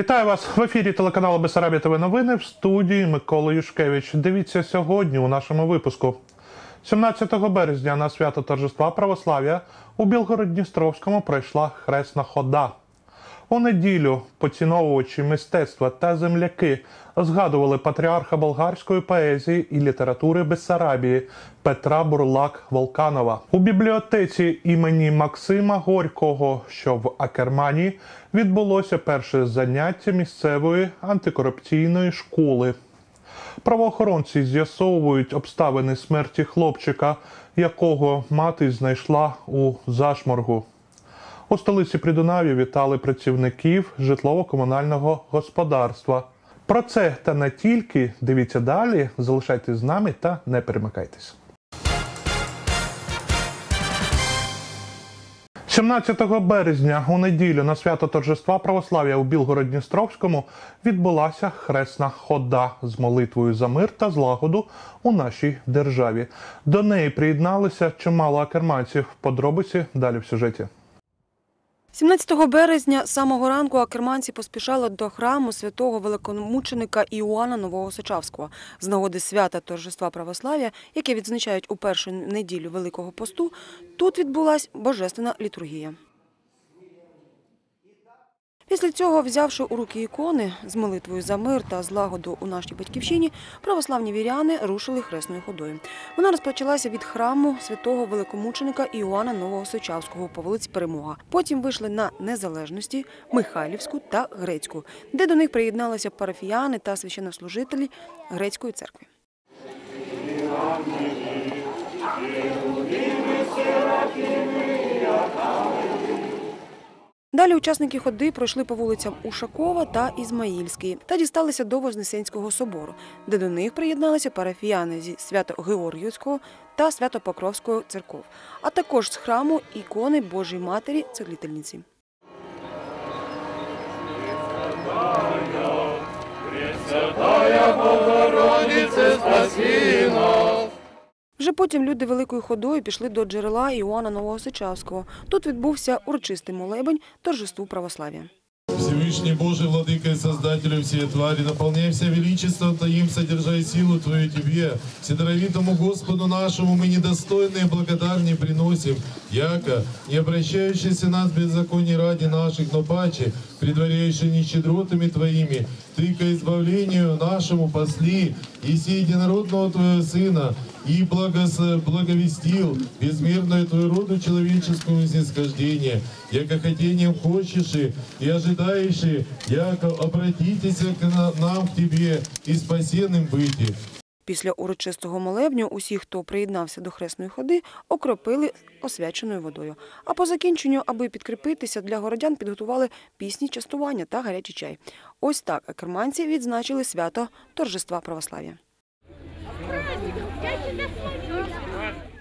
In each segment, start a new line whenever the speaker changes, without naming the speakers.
Вітаю вас в ефірі телеканалу Бесарабія ТВ новини в студії Микола Юшкевич. Дивіться сьогодні у нашому випуску. 17 березня на свято торжества православ'я у Білгород-Дністровському пройшла хресна хода. У неділю поціновувачі мистецтва та земляки згадували патріарха болгарської поезії і літератури Бессарабії Петра Бурлак Волканова. У бібліотеці імені Максима Горького, що в Акермані, відбулося перше заняття місцевої антикорупційної школи. Правоохоронці з'ясовують обставини смерті хлопчика, якого мати знайшла у зашморгу. У столиці Придунаві вітали працівників житлово-комунального господарства. Про це та не тільки дивіться далі. Залишайтесь з нами та не перемикайтесь. 17 березня у неділю на свято торжества православ'я у Білгород-Дністровському відбулася хресна хода з молитвою за мир та злагоду у нашій державі. До неї приєдналися чимало акерманців. Подробиці далі в сюжеті.
17 березня самого ранку акерманці поспішали до храму святого великомученика Іоанна Новоосичавського. З нагоди свята торжества православ'я, яке відзначають у першу неділю Великого посту, тут відбулася божественна літургія. Після цього, взявши у руки ікони з молитвою за мир та злагоду у нашій батьківщині, православні віряни рушили хресною ходою. Вона розпочалася від храму святого великомученика Іоанна Новоосичавського по вулиці Перемога. Потім вийшли на Незалежності, Михайлівську та Грецьку, де до них приєдналися парафіяни та священнослужителі Грецької церкви. Далі учасники ходи пройшли по вулицям Ушакова та Ізмаїльський та дісталися до Вознесенського собору, де до них приєдналися парафіяни зі Свято-Георгіївського та Свято-Покровського церков, а також з храму ікони Божої Матері Целительниці. Вже потім люди великою ходою пішли до джерела Іоанна Новоосичавського. Тут відбувся урочистий молебень торжеству православ'я.
Всевышний Божий, Владыка и Создателю всей твари, наполняй вся величеством Твоим, содержай силу Твою Тебе. Вседоровитому Господу нашему мы недостойные благодарни приносим, яко, не обращающийся нас беззаконий ради наших, но паче, предваряющий нищедротами Твоими, Ты ко избавлению нашему посли, и единородного Твоего Сына, и благос, благовестил безмерную Твою роду человеческому снисхождение, яко хотением хочешь и ожидаешь, яко обратитесь к нам к Тебе и спасенным быть.
Після урочистого молебню усі, хто приєднався до хресної ходи, окропили освяченою водою. А по закінченню, аби підкріпитися, для городян підготували пісні, частування та гарячий чай. Ось так акерманці відзначили свято торжества православ'я.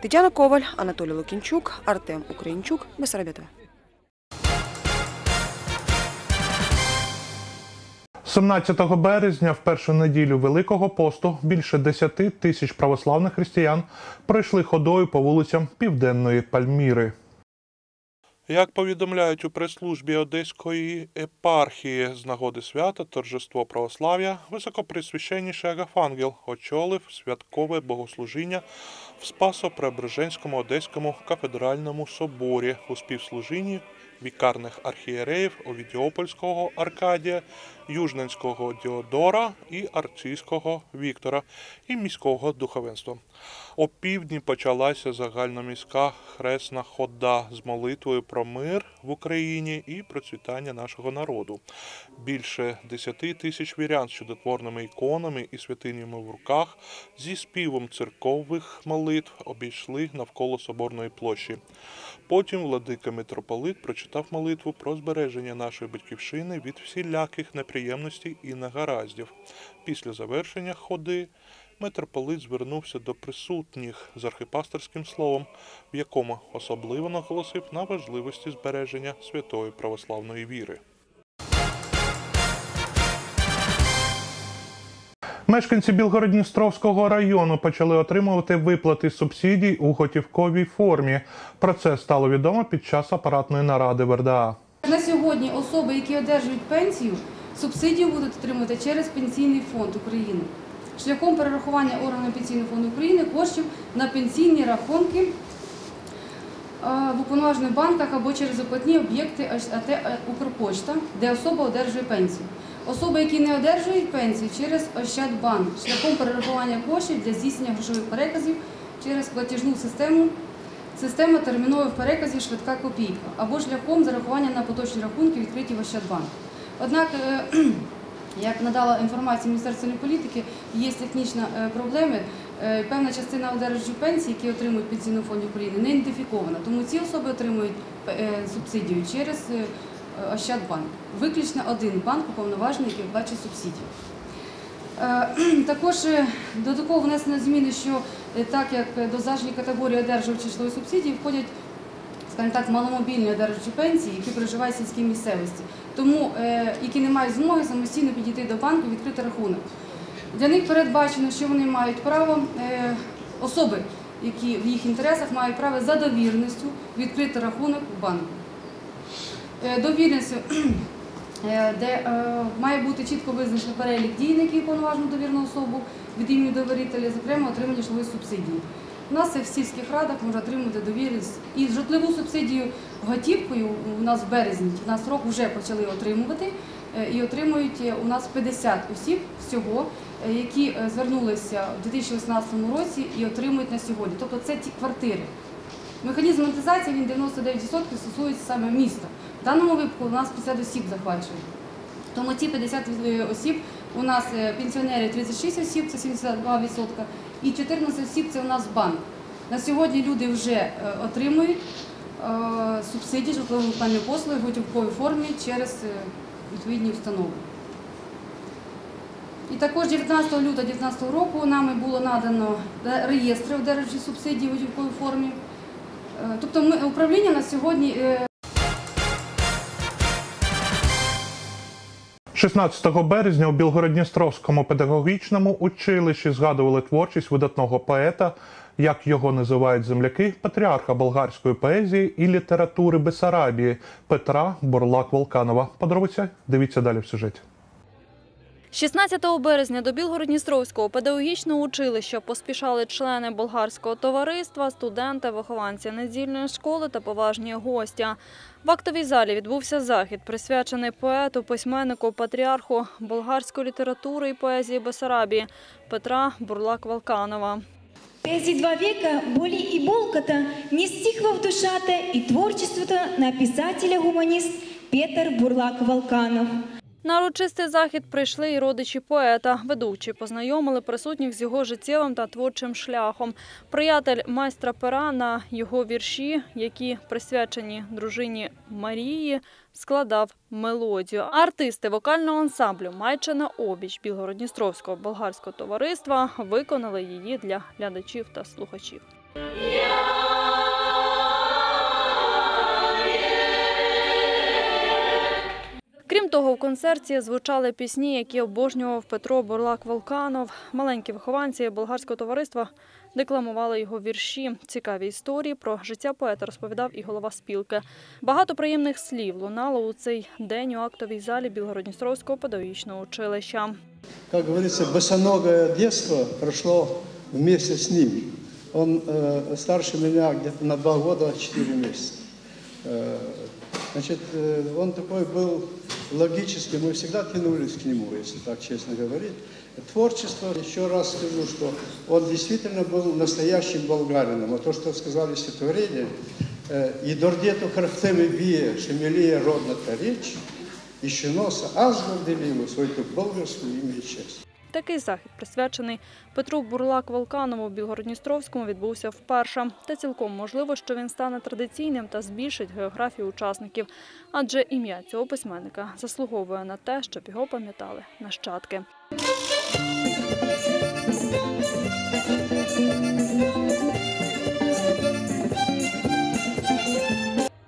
Тетяна Коваль, Анатолій Лукінчук, Артем Українчук, Бесарабія З
17 березня, в першу неділю Великого посту, більше 10 тисяч православних християн пройшли ходою по вулицям Південної Пальміри. Як повідомляють у прес-службі Одеської епархії з нагоди свята торжество православ'я, високоприсвященніший Агафангел очолив святкове богослужіння в Спасо-Преображенському Одеському кафедральному соборі. У співслужінні вікарних архієреїв Овідіопольського Аркадія, Южненського Діодора і Арційського Віктора і міського духовенства. О півдні почалася загальноміська хресна хода з молитвою про мир в Україні і процвітання нашого народу. Більше 10 тисяч вірян з чудотворними іконами і святинями в руках зі співом церковних молитв обійшли навколо соборної площі. Потім владика митрополит прочитав молитву про збереження нашої батьківщини від всіляких неприємностей і негараздів. Після завершення ходи митрополит звернувся до присутніх з архипасторським словом, в якому особливо наголосив на важливості збереження святої православної віри. Мешканці Білгород-Дністровського району почали отримувати виплати субсидій у готівковій формі. Про це стало відомо під час апаратної наради в РДА.
На сьогодні особи, які одержують пенсію, Субсидію будуть отримувати через Пенсійний фонд України шляхом перерахування органам Пенсійного фонду України коштів на пенсійні рахунки е, в уповноважених банках або через оплатні об'єкти АТ Укрпочта, де особа одержує пенсію. Особи, які не одержують пенсію через Ощадбанк шляхом перерахування коштів для здійснення грошових переказів через платіжну систему, система термінових переказів швидка копійка або шляхом зарахування на поточні рахунки відкриті в Ощадбанк. Однак, е, як надала інформація Міністерства політики, є технічні е, проблеми. Е, Певна частина одержувачів пенсій, які отримують в Пенсійному фонді України, не ідентифікована. Тому ці особи отримують субсидію через Ощадбанк. Виключно один банк уповноважений, який виплачує субсидію. Також додатково внесено зміни, що так як до зажні категорії одержувачів житлової субсидії входять скажімо так, маломобільні одержувачі пенсії, які проживають в сільській місцевості, тому е, які не мають змоги самостійно підійти до банку і відкрити рахунок. Для них передбачено, що вони мають право, е, особи, які в їх інтересах мають право за довіреністю відкрити рахунок в банку. Е, е, де має бути чітко визначений перелік дій, на які повноважено довірну особу від імені довірителя, зокрема отримання житлової субсидії. У нас в сільських радах може отримати довіреність. І житлову субсидію готівкою у нас в березні, у нас рок вже почали отримувати. е, І отримують е, у нас 50 осіб всього, е, які звернулися у 2018 році і отримують на сьогодні. Тобто це ті квартири. Механізм монетизації він 99% стосується саме міста. В даному випадку у нас 50 осіб захвачує. Тому ці 50 осіб у нас е, пенсіонери 36 осіб, це 72%, і 14 осіб це у нас банк. На сьогодні люди вже е, отримують е, субсидії житлово-комунальні послуги в готівковій формі через е, відповідні установи. І також 19 лютого 2019 року нами було надано е, реєстри одержувачів субсидій в готівковій формі. Е, Тобто ми, управління на сьогодні
16 березня у Білгородністровському педагогічному училищі згадували творчість видатного поета, як його називають земляки, патріарха болгарської поезії і літератури Бесарабії Петра Бурлак Волканова. Подробиця дивіться далі в сюжеті.
16 березня до Білгородністровського педагогічного училища поспішали члени болгарського товариства, студенти, вихованці недільної школи та поважні гості. В актовій залі відбувся захід, присвячений поету, письменнику, патріарху болгарської літератури і поезії Бесарабії Петра Бурлак-Валканова.
Тези два века боли и болката не стихва в душата и творчеството на писателя-гуманист Петър Бурлак-Валканов.
На урочистий захід прийшли і родичі поета. Ведучі познайомили присутніх з його життєвим та творчим шляхом. Приятель майстра пера на його вірші, які присвячені дружині Марії, складав мелодію. Артисти вокального ансамблю Майчина обіч Білгородністровського болгарського товариства виконали її для глядачів та слухачів. Крім того, в концерті звучали пісні, які обожнював Петро Бурлак-Волканов. Маленькі вихованці болгарського товариства декламували його вірші. Цікаві історії про життя поета розповідав і голова спілки. Багато приємних слів лунало у цей день у актовій залі Білгородністровського педагогічного училища.
как говорится, босоногое детство прошло вместе с ним. Он э, старше где-то на два года, четыре месяца. Э, значит, э, он такой был логический, мы всегда тянулись к нему, если так честно говорить. Творчество, еще раз скажу, что он действительно был настоящим болгарином. А то, что сказали стихотворение, э, «И дордету характеми бие, шемелия родна та речь, і що носа аж горделіло свою болгарську ім'я і честь.
Такий захід, присвячений Петру Бурлак-Волканову в Білгородністровському, відбувся вперше. Та цілком можливо, що він стане традиційним та збільшить географію учасників. Адже ім'я цього письменника заслуговує на те, щоб його пам'ятали нащадки.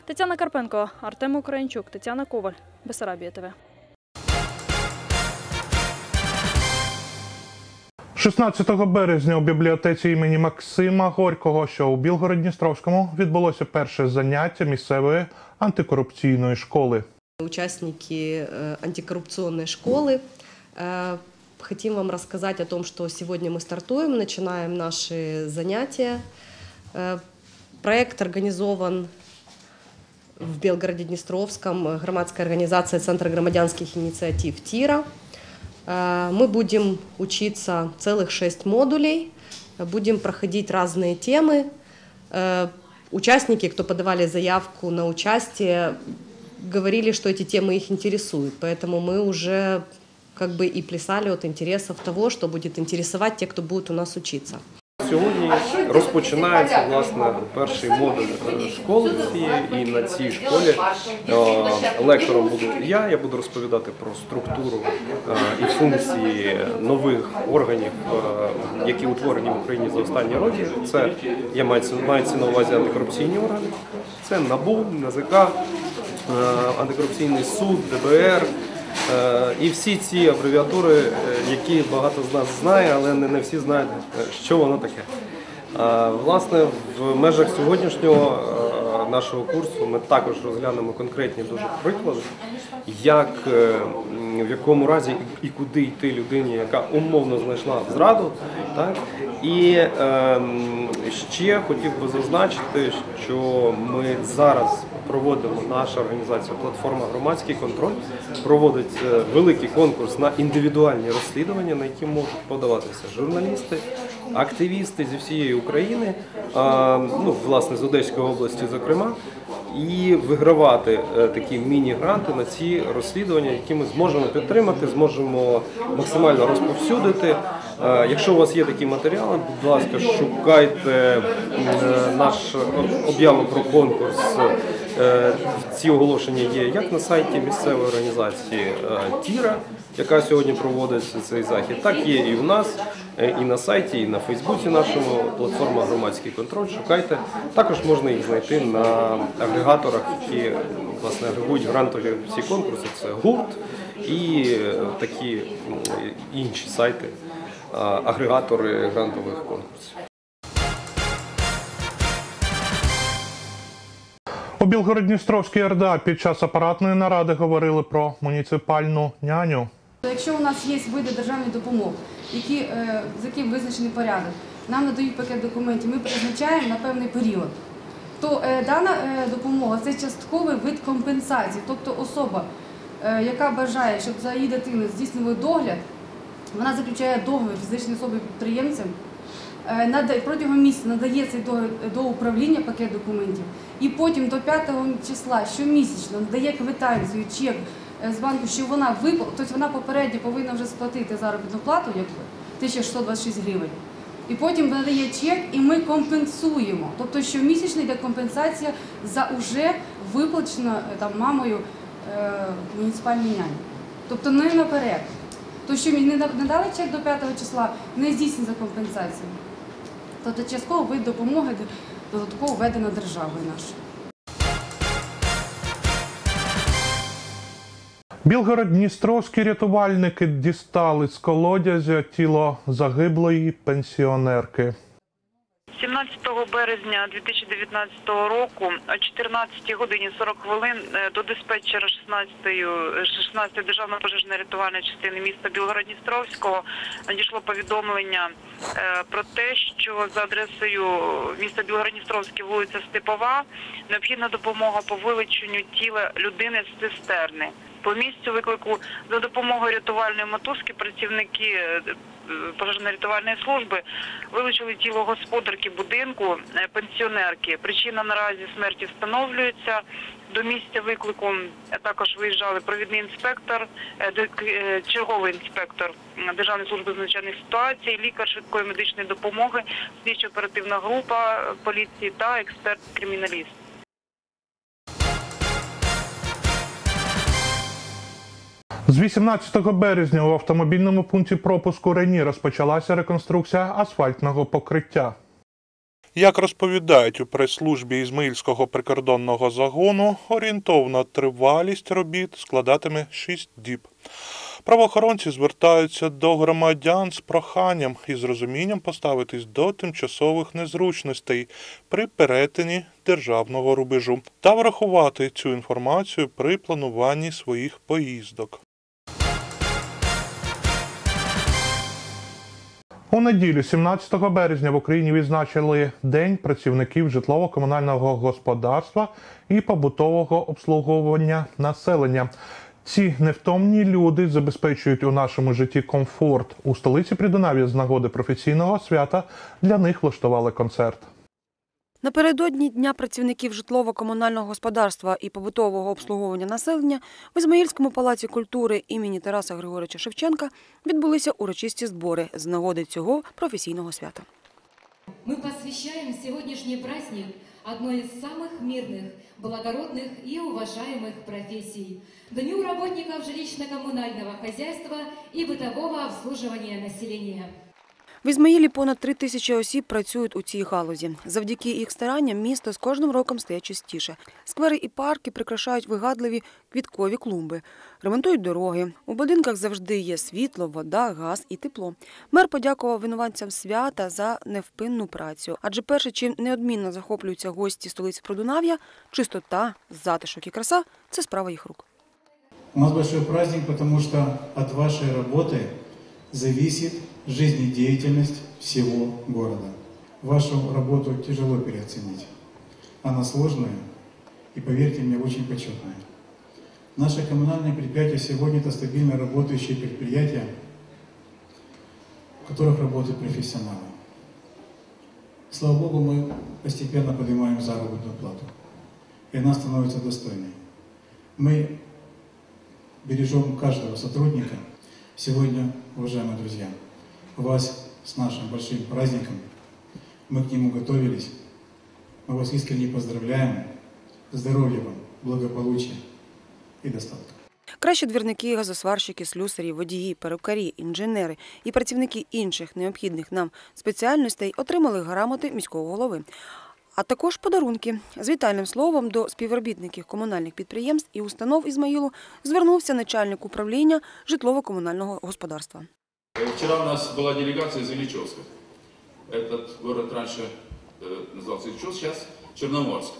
Тетяна Карпенко, Артем Українчук, Тетяна Коваль, Бесарабія ТВ.
16 березня у бібліотеці імені Максима Горького, що у Білгород-Дністровському, відбулося перше заняття місцевої антикорупційної школи.
Участники э, антикоррупционной школы. Э, Хотим вам рассказать о том, что сегодня мы стартуем, начинаем наши занятия. Э, Проект организован в Белгороде-Днестровском э, громадской организации Центр громадянских инициатив ТИРа. Э, Мы будем учиться целых шесть модулей, э, будем проходить разные темы. Э, Участники, кто подавали заявку на участие, говорили, что эти темы их интересуют, поэтому мы уже как бы и плясали от интересов того, что будет интересовать тех, кто будет у нас учиться.
Сьогодні розпочинається власне перший модуль е, школи цієї, і на цій школі е, лектором буду я. Я буду розповідати про структуру е, і функції нових органів, які утворені в Україні за останні роки. Це я мається на увазі антикорупційні органи. Це НАБУ, НАЗК, е, антикорупційний суд, ДБР. Е, І всі ці абревіатури, е, які багато з нас знає, але не, всі знають, е, що воно таке. Власне, в межах сьогоднішнього нашого курсу ми також розглянемо конкретні дуже приклади, як в якому разі і куди йти людині, яка умовно знайшла зраду. Так? І е, ще хотів би зазначити, що ми зараз проводимо наша організація Платформа Громадський контроль проводить е, великий конкурс на індивідуальні розслідування, на які можуть подаватися журналісти, активісти зі всієї України, ну власне з Одеської області, зокрема, і вигравати е, такі міні-гранти на ці розслідування, які ми зможемо підтримати, зможемо максимально розповсюдити. Е, Якщо у вас є такі матеріали, будь ласка, шукайте наш об'яву про конкурс. Е, Ці оголошення є як на сайті місцевої організації е, Тіра, яка сьогодні проводить цей захід, так є і в нас, е, і на сайті, і на Фейсбуці нашому платформа громадський контроль. Шукайте. Також можна їх знайти на агрегаторах, які власне агрегують грантові всі конкурси. Це гурт і такі інші сайти, агрегатори грантових конкурсів.
У Білгород-Дністровській РДА під час апаратної наради говорили про муніципальну няню.
Якщо у нас є види державної допомоги, які, е, з яким визначений порядок, нам надають пакет документів, ми призначаємо на певний період. То е, дана е, допомога це частковий вид компенсації, тобто особа, яка бажає, щоб за її дитиною здійснили догляд, вона заключає договір фізичної особи підприємцем. Е, Протягом місяця надає цей до управління пакет документів, і потім до 5 числа щомісячно надає квитанцію, чек е, з банку, що вона випла, тобто вона попередньо повинна вже сплатити заробітну плату, якби 1626 гривень. І потім надає чек, і ми компенсуємо. Тобто щомісячно йде компенсація за уже виплачено е, там мамою муніципальній няні. Тобто не наперед. То що мені не дали чек до 5 числа, не здійснюється компенсація. Тобто частково вид допомоги додатково введено державою нашою.
Білгород-Дністровські рятувальники дістали з колодязя тіло загиблої пенсіонерки.
17 березня 2019 року о 14 годині 40 хвилин е, до диспетчера 16-ї 16 державної пожежно-рятувальної частини міста Білгород-Дністровського надійшло повідомлення е, про те, що за адресою міста Білгород-Дністровський, вулиця Степова, необхідна допомога по вилученню тіла людини з цистерни. По місцю виклику за допомогою рятувальної мотузки працівники е, е, пожежно-рятувальної служби вилучили тіло господарки будинку е, пенсіонерки. Причина наразі смерті встановлюється. До місця виклику е, також виїжджали провідний інспектор, е, черговий інспектор Державної служби з надзвичайних ситуацій, лікар швидкої медичної допомоги, слідчо-оперативна група е, поліції та експерт-криміналіст.
З 18 березня у автомобільному пункті пропуску Рені розпочалася реконструкція асфальтного покриття. Як розповідають у прес-службі Ізмаїльського прикордонного загону, орієнтовна тривалість робіт складатиме 6 діб. Правоохоронці звертаються до громадян з проханням і з розумінням поставитись до тимчасових незручностей при перетині державного рубежу та врахувати цю інформацію при плануванні своїх поїздок. У неділю, 17 березня, в Україні відзначили День працівників житлово-комунального господарства і побутового обслуговування населення. Ці невтомні люди забезпечують у нашому житті комфорт. У столиці Придунав'я з нагоди професійного свята для них влаштували концерт.
Напередодні Дня працівників житлово-комунального господарства і побутового обслуговування населення в Ізмаїльському палаці культури імені Тараса Григоровича Шевченка відбулися урочисті збори з нагоди цього професійного свята.
Мы посвящаем сегодняшний праздник одной из самых мирных, благородных и уважаемых профессий – Дню работников жилищно-коммунального хозяйства и бытового обслуживания населения.
в Ізмаїлі понад три тисячі осіб працюють у цій галузі. Завдяки їх старанням місто з кожним роком стає чистіше. Сквери і парки прикрашають вигадливі квіткові клумби, ремонтують дороги. У будинках завжди є світло, вода, газ і тепло. Мер подякував винуватцям свята за невпинну працю. Адже перше, чим неодмінно захоплюються гості столиці Продунав'я, чистота, затишок і краса це справа їх рук.
У нас большой праздник, потому что от вашей работы зависит жизнедеятельность всего города. Вашу работу тяжело переоценить. Она сложная и, поверьте мне, очень почетная. Наше коммунальное предприятие сегодня это стабильно работающее предприятие, в которых работают профессионалы. Слава Богу, мы постепенно поднимаем заработную плату, и она становится достойной. Мы бережем каждого сотрудника. Сегодня, уважаемые друзья, вас с нашим большим праздником. Мы к нему готовились. Мы вас искренне поздравляем. Здоровья вам, благополучия и достатка.
Кращі двірники, газосварщики, слюсарі, водії, перукарі, інженери і працівники інших необхідних нам спеціальностей отримали грамоти міського голови. А також подарунки з вітальним словом до співробітників комунальних підприємств і установ Ізмаїлу звернувся начальник управління житлово-комунального господарства.
Вчера у нас была делегация из Ильичевска. Этот город раньше э, назывался Ильичевск, сейчас Черноморск.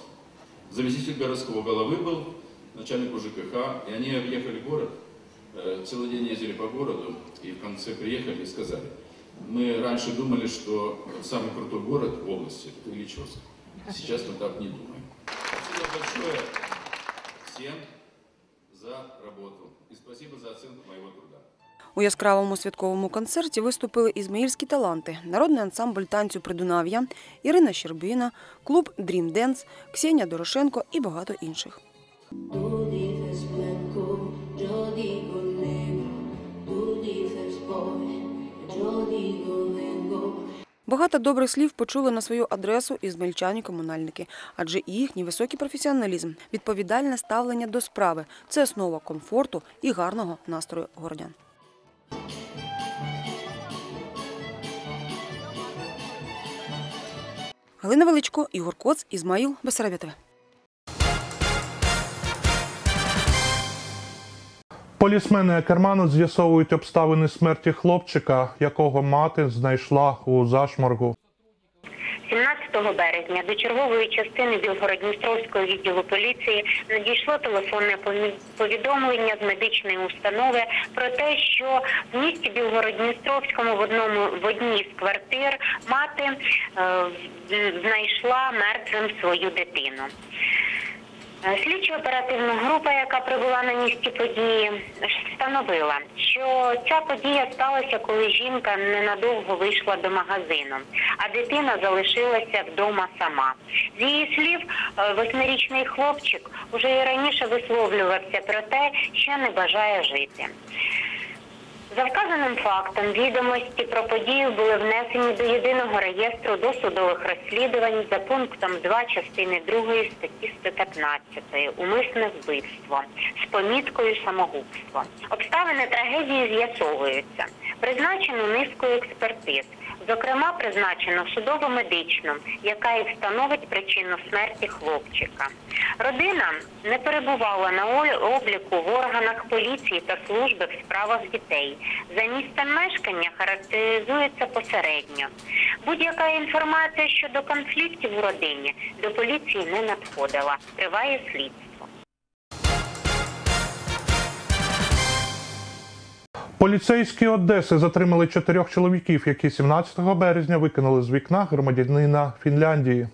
Заместитель городского головы был, начальник УЖКХ, и они объехали город, э, целый день ездили по городу, и в конце приехали и сказали, мы раньше думали, что самый крутой город в области – это Ильичевск. Сейчас мы так не думаем. Спасибо большое всем за работу и спасибо за оценку моего труда.
У яскравому святковому концерті виступили ізмаїльські таланти, народний ансамбль танцю Придунав'я, Ірина Щербина, клуб Дрім Денс, Ксенія Дорошенко і багато інших. Багато добрих слів почули на свою адресу ізмельчані комунальники, адже їхній високий професіоналізм, відповідальне ставлення до справи це основа комфорту і гарного настрою городян. Галина Величко, Ігор Коц, Ізмаїл, Бесарабія
Полісмени Керману з'ясовують обставини смерті хлопчика, якого мати знайшла у зашморгу.
17 березня до чергової частини Білгород-Дністровського відділу поліції надійшло телефонне пові- повідомлення з медичної установи про те, що в місті Білгород-Дністровському в одному в одній з квартир мати е, знайшла мертвим свою дитину. Е, Слідчо-оперативна група, яка прибула на місці події, встановила, що ця подія сталася, коли жінка ненадовго вийшла до магазину, а дитина залишилася вдома сама. З її слів, е, восьмирічний хлопчик уже і раніше висловлювався про те, що не бажає жити. За вказаним фактом відомості про подію були внесені до єдиного реєстру досудових розслідувань за пунктом 2 частини 2 статті 115 умисне вбивство з поміткою самогубство. Обставини трагедії з'ясовуються. Призначено низку експертиз. Зокрема, призначено судово-медичну, яка і встановить причину смерті хлопчика. Родина не перебувала на обліку в органах поліції та служби в справах дітей. За місцем мешкання характеризується посередньо. Будь-яка інформація щодо конфліктів у родині до поліції не надходила. Триває слідство.
Поліцейські Одеси затримали чотирьох чоловіків, які 17 березня викинули з вікна громадянина Фінляндії.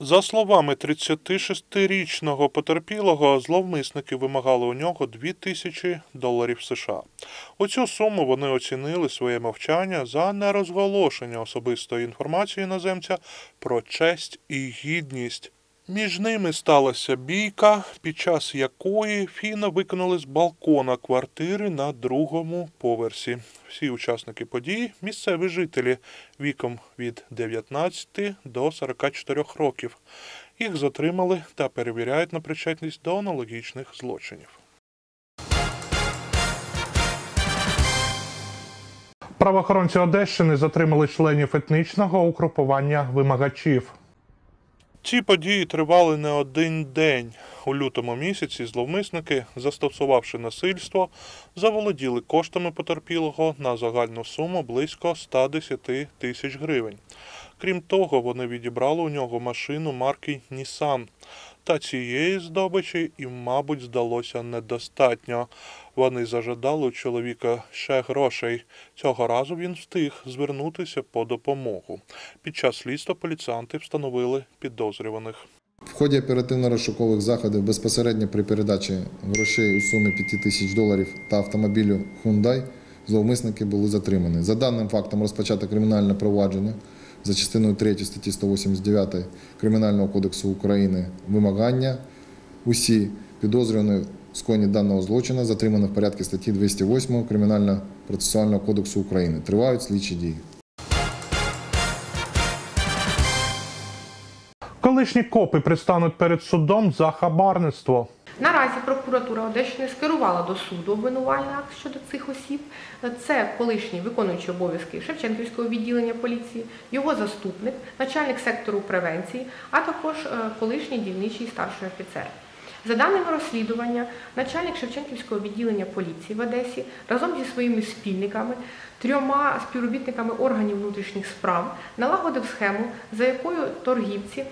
За словами 36-річного потерпілого, зловмисники вимагали у нього 2 тисячі доларів США. У цю суму вони оцінили своє мовчання за нерозголошення особистої інформації іноземця про честь і гідність. Між ними сталася бійка, під час якої Фіна викинули з балкона квартири на другому поверсі. Всі учасники події місцеві жителі віком від 19 до 44 років. Їх затримали та перевіряють на причетність до аналогічних злочинів. Правоохоронці Одещини затримали членів етнічного угрупування вимагачів. Ці події тривали не один день. У лютому місяці зловмисники, застосувавши насильство, заволоділи коштами потерпілого на загальну суму близько 110 тисяч гривень. Крім того, вони відібрали у нього машину марки Нісан. Та цієї здобичі їм, мабуть, здалося недостатньо. Вони зажадали у чоловіка ще грошей. Цього разу він встиг звернутися по допомогу. Під час слідства поліціянти встановили підозрюваних.
В ході оперативно-розшукових заходів безпосередньо при передачі грошей у сумі 5 тисяч доларів та автомобілю Hyundai зловмисники були затримані. За даним фактом розпочато кримінальне провадження за частиною 3 статті 189 Кримінального кодексу України вимагання. Усі підозрювані в скоєнні даного злочину затримані в порядку статті 208 Кримінально-процесуального кодексу України. Тривають слідчі дії.
Колишні копи предстануть перед судом за хабарництво.
Наразі прокуратура Одещини скерувала до суду обвинувальний акт щодо цих осіб. Це колишній виконуючий обов'язки Шевченківського відділення поліції, його заступник, начальник сектору превенції, а також е, колишній дільничий старший офіцер. За даними розслідування, начальник Шевченківського відділення поліції в Одесі разом зі своїми спільниками, трьома співробітниками органів внутрішніх справ налагодив схему, за якою торгівці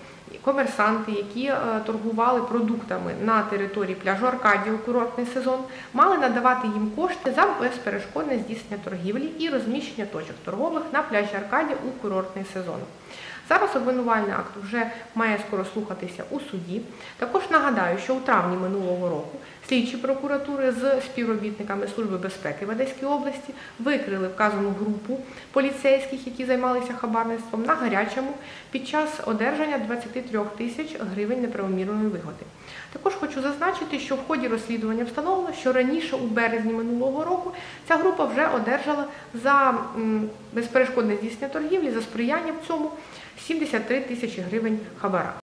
комерсанти, які е, торгували продуктами на території пляжу Аркадію курортний сезон, мали надавати їм кошти за безперешкодне здійснення торгівлі і розміщення точок торгових на пляжі Аркадія у курортний сезон. Зараз обвинувальний акт вже має скоро слухатися у суді. Також нагадаю, що у травні минулого року слідчі прокуратури з співробітниками Служби безпеки в Одеській області викрили вказану групу поліцейських, які займалися хабарництвом на гарячому під час одержання 23 тисяч гривень неправомірної вигоди. Також хочу зазначити, що в ході розслідування встановлено, що раніше у березні минулого року ця група вже одержала за безперешкодне здійснення торгівлі за сприяння в цьому 73 тисячі гривень хабара.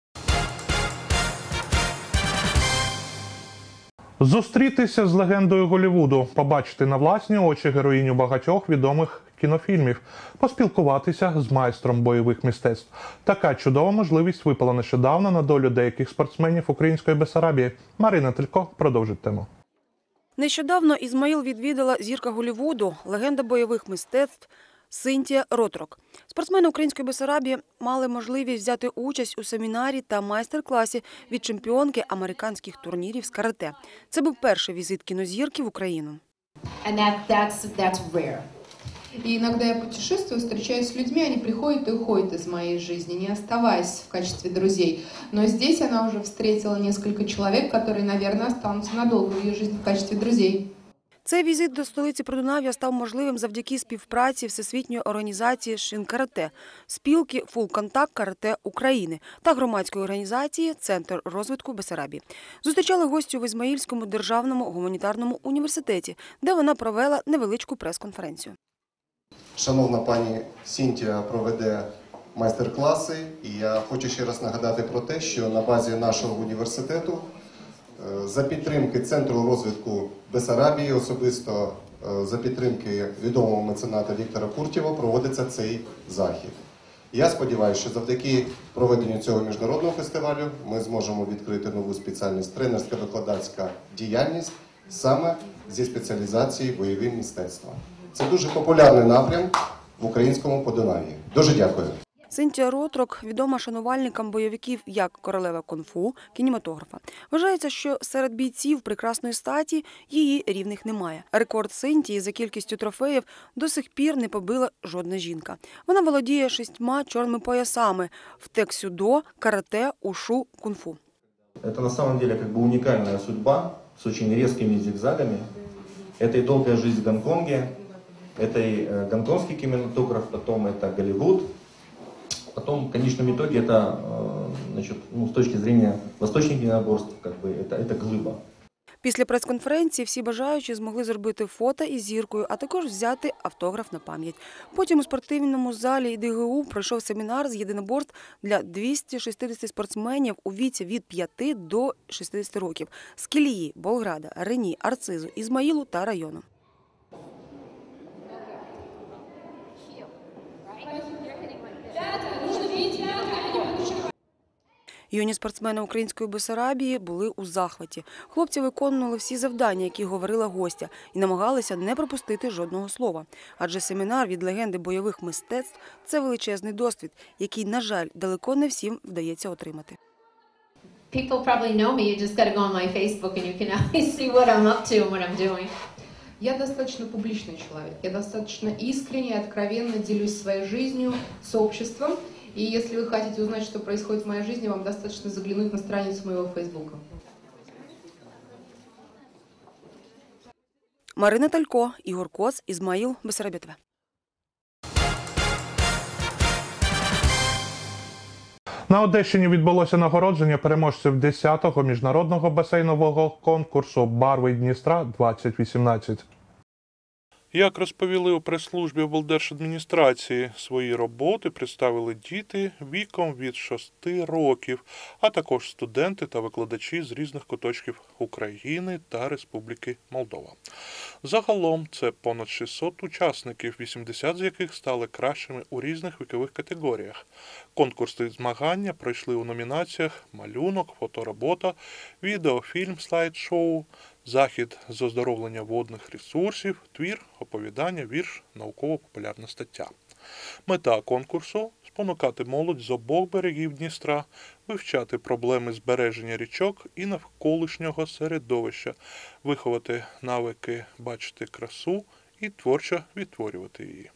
Зустрітися з легендою Голлівуду, побачити на власні очі героїню багатьох відомих кінофільмів, поспілкуватися з майстром бойових мистецтв. Така чудова можливість випала нещодавно на долю деяких спортсменів української Бесарабії. Марина Телько продовжить тему.
Нещодавно Ізмаїл відвідала зірка Голлівуду, легенда бойових мистецтв Синтія Ротрок. Спортсмени української Бесарабії мали можливість взяти участь у семінарі та майстер-класі від чемпіонки американських турнірів з карате. Це був перший візит кінозірки в Україну.
And that, that's, that's rare. И иногда я путешествую, встречаюсь с людьми, они приходят и уходят из моей жизни, не оставаясь в качестве друзей. Но здесь она уже встретила несколько человек, которые, наверное, останутся надолго в ее жизни в качестве друзей.
Цей візит до столиці Придунав'я став можливим завдяки співпраці Всесвітньої організації Шинкарате, спілки Фул Контакт Карате України та громадської організації Центр розвитку Бесарабії. Зустрічали гостю в Ізмаїльському державному гуманітарному університеті, де вона провела невеличку прес-конференцію.
Шановна пані Сінтія проведе майстер-класи, і я хочу ще раз нагадати про те, що на базі нашого університету е, за підтримки Центру розвитку Бесарабії, особисто е, за підтримки відомого мецената Віктора Куртєва проводиться цей захід. Я сподіваюся, що завдяки проведенню цього міжнародного фестивалю ми зможемо відкрити нову спеціальність тренерська викладацька діяльність саме зі спеціалізації бойові мистецтва. Це дуже популярний напрям в українському Подонав'ї. Дуже дякую.
Синтія Ротрок відома шанувальникам бойовиків як королева кунг-фу, кінематографа. Вважається, що серед бійців прекрасної статі її рівних немає. Рекорд Синтії за кількістю трофеїв до сих пір не побила жодна жінка. Вона володіє шістьма чорними поясами в тексюдо, карате, ушу, кунг-фу.
Это на самом деле как бы уникальная судьба с очень резкими зигзагами. Это и долгая жизнь в Гонконге, это и э, гонконгский кинематограф, потом это Голливуд, потом в конечном итоге это, э, значит, ну, с точки зрения восточных единоборств, как бы это, это глыба.
Після прес-конференції всі бажаючі змогли зробити фото із зіркою, а також взяти автограф на пам'ять. Потім у спортивному залі ДГУ пройшов семінар з єдиноборств для 260 спортсменів у віці від 5 до 60 років з Кілії, Болграда, Рені, Арцизу, Ізмаїлу та району. Юні спортсмени української Бесарабії були у захваті. Хлопці виконували всі завдання, які говорила гостя, і намагалися не пропустити жодного слова. Адже семінар від легенди бойових мистецтв це величезний досвід, який, на жаль, далеко не всім вдається отримати.
People probably know me. You just got to go on my Facebook and you can always see what I'm up to and what I'm doing.
Я достаточно публичный человек. Я достаточно искренне и откровенно делюсь своей жизнью с обществом. И если вы хотите узнать, что происходит в моей жизни, вам достаточно заглянуть на страницу моего Фейсбука.
Марина Талько, Ігор Коц, Ізмаїл Бесарабєтове.
На Одещині відбулося нагородження переможців 10-го міжнародного басейнового конкурсу Барви Дністра 2018. Як розповіли у прес-службі облдержадміністрації, свої роботи представили діти віком від 6 років, а також студенти та викладачі з різних куточків України та Республіки Молдова. Загалом це понад 600 учасників, 80 з яких стали кращими у різних вікових категоріях. Конкурси змагання пройшли у номінаціях малюнок, фоторобота, відеофільм, слайд-шоу, захід з оздоровлення водних ресурсів, твір, оповідання, вірш, науково-популярна стаття. Мета конкурсу спонукати молодь з обох берегів Дністра, вивчати проблеми збереження річок і навколишнього середовища, виховати навики бачити красу і творчо відтворювати її.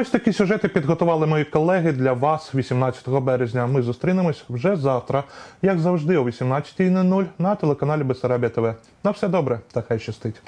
Ось такі сюжети підготували мої колеги для вас 18 березня. Ми зустрінемось вже завтра, як завжди, о 18.00 на телеканалі Бесарабія ТВ. На все добре та хай щастить.